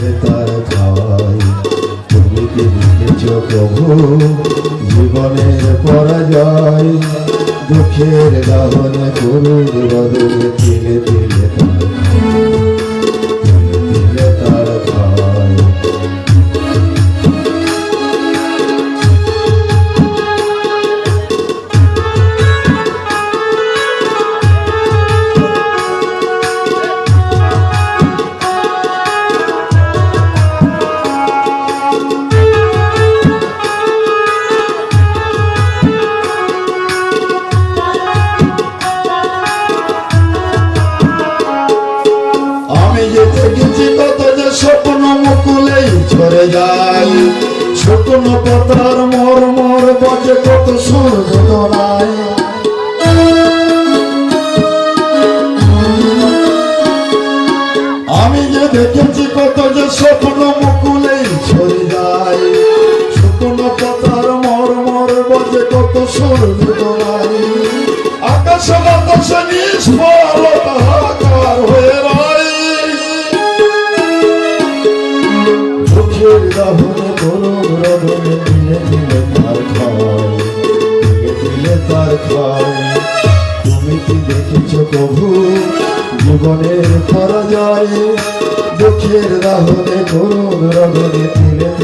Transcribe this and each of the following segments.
তার খাই তুমি কি দেখেছ প্রভু? জীবনের পরাজয় দুঃখের দাহনে করুণ বদলে তিলে তিলে। আমি যে দেখেছি কত যে স্বপ্ন মুকুলেই ঝরে যায়। স্বপ্ন পাতার মর মর বাজে কত সুর বেদনায়। আমি যে দেখেছি কত যে স্বপ্ন মুকুলেই ঝরে যায়। স্বপ্ন পাতার মর মর বাজে কত সুর বেদনায়। আকাশ বাতাস নিষ্ফল কি দেখেছ প্রভু। জীবনের পরাজয় দুঃখের দাহনে করুণ রদনে দিলে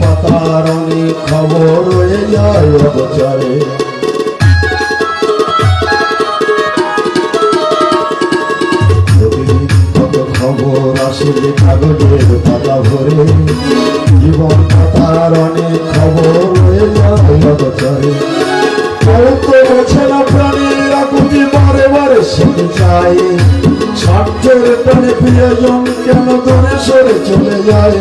পাতার অনেক খবর রয়ে যায় অবচারে। কত খবর আসে কাগজের পাতা ভরে। জীবন পাতার অনেক খবর রয়ে যায় অবচারে। না প্রাণীর আকুতি, বারে বারে শুনে চাই স্বার্থের প্রাণে প্রিয়জন কেন দূরে সরে চলে যায়?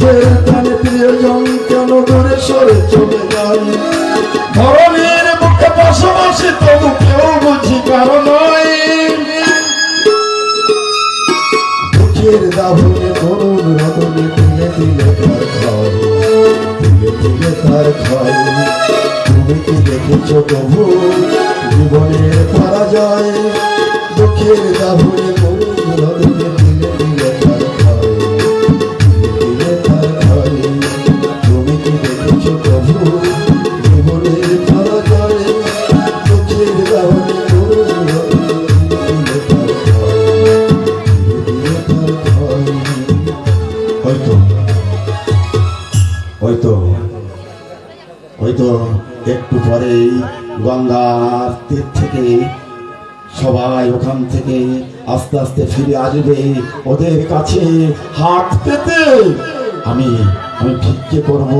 স্বার্থের প্রাণে প্রিয়জন কেন দূরে সরে চলে যায়? ধরনের মুখে পাশাপাশি তবু কেউ বুঝি কারণ নয়। দুঃখের জীবনের পরাজয় দুঃখের দাহনে সবাই ওখান থেকে আস্তে আস্তে ফিরে আসবে ওদের কাছে হাত পেতে। আমি আমি ভিক্ষে করব।